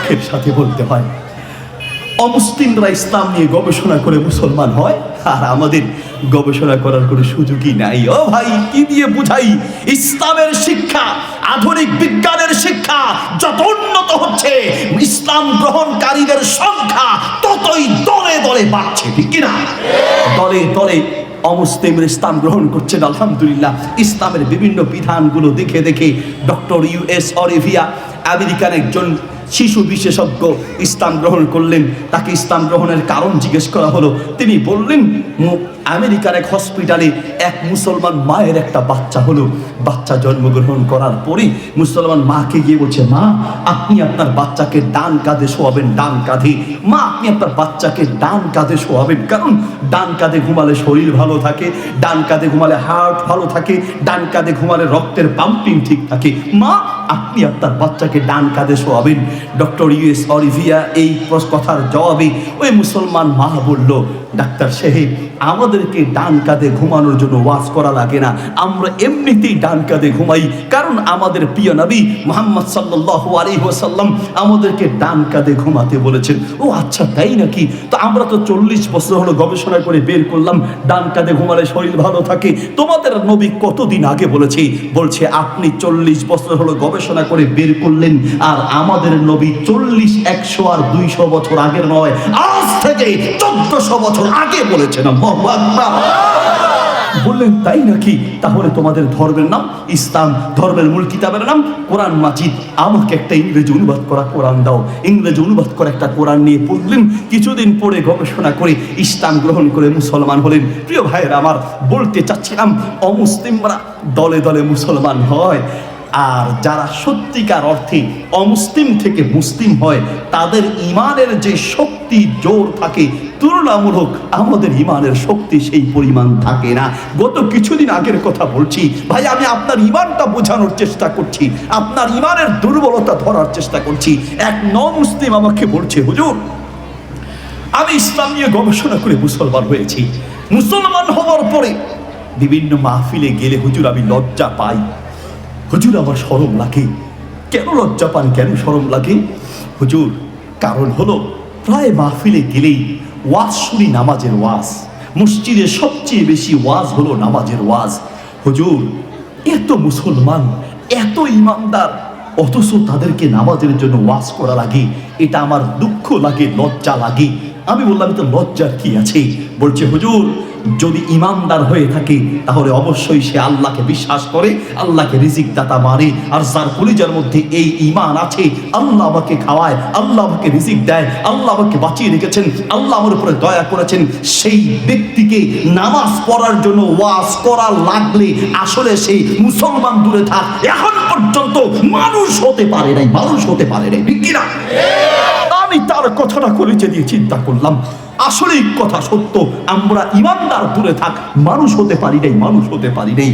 দুঃখের সাথে বলতে হয়। অমুসলিমরা ইসলাম নিয়ে গবেষণা করে মুসলমান হয়, আর আমাদের গবেষণা করার কোনো সুযোগই নাই। ও ভাই, কি দিয়ে বুঝাই? ইসলামের শিক্ষা, আধুনিক বিজ্ঞানের শিক্ষা, যত উন্নত হচ্ছে, ইসলাম গ্রহণকারীদের সংখ্যা ততই দলে দলে বাড়ছে, ঠিক কিনা দলে দলে অমুসলিমের ইসলাম গ্রহণ করছেন, আলহামদুলিল্লাহ। ইসলামের বিভিন্ন বিধানগুলো দেখে দেখে ডক্টর ইউএস অরিভিয়া আমেরিকান একজন শিশু বিশেষজ্ঞ ইসলাম গ্রহণ করলেন। তাকে ইসলাম গ্রহণের কারণ জিজ্ঞেস করা হলো। তিনি বললেন আমেরিকার এক হসপিটালে এক মুসলমান মায়ের একটা বাচ্চা হলো। বাচ্চা জন্মগ্রহণ করার পরে মুসলমান মাকে গিয়ে বলছে, মা, আপনি আপনার বাচ্চাকে ডান কাঁধে শোয়াবেন, ডান কাঁধে। মা, আপনি আপনার বাচ্চাকে ডান কাঁধে শোয়াবেন। কারণ ডান কাঁধে ঘুমালে শরীর ভালো থাকে, ডান কাঁধে ঘুমালে হার্ট ভালো থাকে, ডান কাঁধে ঘুমালে রক্তের পাম্পিং ঠিক থাকে। মা, আপনি আপনার বাচ্চাকে ডান কাঁধে শোয়াবেন। ডক্টর ইউএস অলিভিয়া এই কথার জবাবে ওই মুসলমান মা বলল, ডাক্তার সাহেব, আমাদেরকে ডান কাঁধে ঘুমানোর জন্য ওয়াজ করা লাগে না। আমরা এমনিতেই ডান কাঁধে ঘুমাই, কারণ আমাদের প্রিয় নবী মোহাম্মদ সাল্লাহ আলী ওসাল্লাম আমাদেরকে ডান কাঁধে ঘুমাতে বলেছেন। ও আচ্ছা তাই নাকি? তো আমরা তো চল্লিশ বছর হলো গবেষণা করে বের করলাম, ডান কাঁধে ঘুমালে শরীর ভালো থাকে। তোমাদের নবী কতদিন আগে বলেছে, বলছে, আপনি চল্লিশ বছর হলো গবেষণা করে বের করলেন, আর আমাদের নবী চল্লিশ, একশো আর দুইশো বছর আগের নয়, আজ থেকে চোদ্দশো বছর আগে বলেছেন বললেন, তাই নাকি? তাহলে তোমাদের ধর্মের নাম ইসলাম, ধর্মের মূল কিতাবের নাম কোরআন মাজিদ। আমাকে একটা ইংরেজি অনুবাদ করা কোরআন দাও। ইংরেজি অনুবাদ করা একটা কোরআন নিয়ে পড়লেন। কিছুদিন পরে গবেষণা করে ইসলাম গ্রহণ করে মুসলমান হলেন। প্রিয় ভাইয়েরা, আমার বলতে চাচ্ছিলাম, অমুসলিমরা দলে দলে মুসলমান হয়। আর যারা সত্যিকার অর্থে অমুসলিম থেকে মুসলিম হয়, তাদের ইমানের যে শক্তি জোর থাকে, তুলনামূলক আমাদের ইমানের শক্তি সেই পরিমাণ থাকে না। গত কিছুদিন আগের কথা বলছি, ভাই, আমি আপনার ইমানটা বোঝানোর চেষ্টা করছি, আপনার ইমানের দুর্বলতা ধরার চেষ্টা করছি। এক ন মুসলিম আমাকে বলছে, হুজুর, আমি ইসলাম নিয়ে গবেষণা করে মুসলমান হয়েছি। মুসলমান হওয়ার পরে বিভিন্ন মাহফিলে গেলে, হুজুর, আমি লজ্জা পাই। হুজুর, আমার সরম লাগে। কেন লজ্জা পান, কেন সরম লাগে? হুজুর, কারণ হলো, প্রায় মাহফিলে গেলেই ওয়াজ শুনি নামাজের ওয়াজ। মসজিদে সবচেয়ে বেশি ওয়াজ হলো নামাজের ওয়াজ। হুজুর, এত মুসলমান, এত ইমানদার, অথচ তাদেরকে নামাজের জন্য ওয়াজ করা লাগে এটা আমার দুঃখ লাগে, লজ্জা লাগে। আমি বললাম তো লজ্জার কি আছে? বলছে, হুজুর যদি ইমানদার হয়ে থাকে, তাহলে অবশ্যই সে আল্লাহকে বিশ্বাস করে, আল্লাহকে রিজিক দাতা মানে। আর যার কলিজার মধ্যে এই ইমান আছে, আল্লাহ আমাকে খাওয়ায়, আল্লাহ আমাকে রিজিক দেয়, আল্লাহ আমাকে বাঁচিয়ে রেখেছেন, আল্লাহ আমার উপরে দয়া করেছেন, সেই ব্যক্তিকে নামাজ পড়ার জন্য ওয়াজ করা লাগলে আসলে সেই মুসলমান দূরে থাক। এখন পর্যন্ত মানুষ হতে পারে নাই, মানুষ হতে পারে নাই কিনা? আমি তার কথাটা কলেজে দিয়ে চিন্তা করলাম, আসলেই কথা সত্য, আমরা ইমানদার দূরে থাক, মানুষ হতে পারি নাই, মানুষ হতে পারি নাই।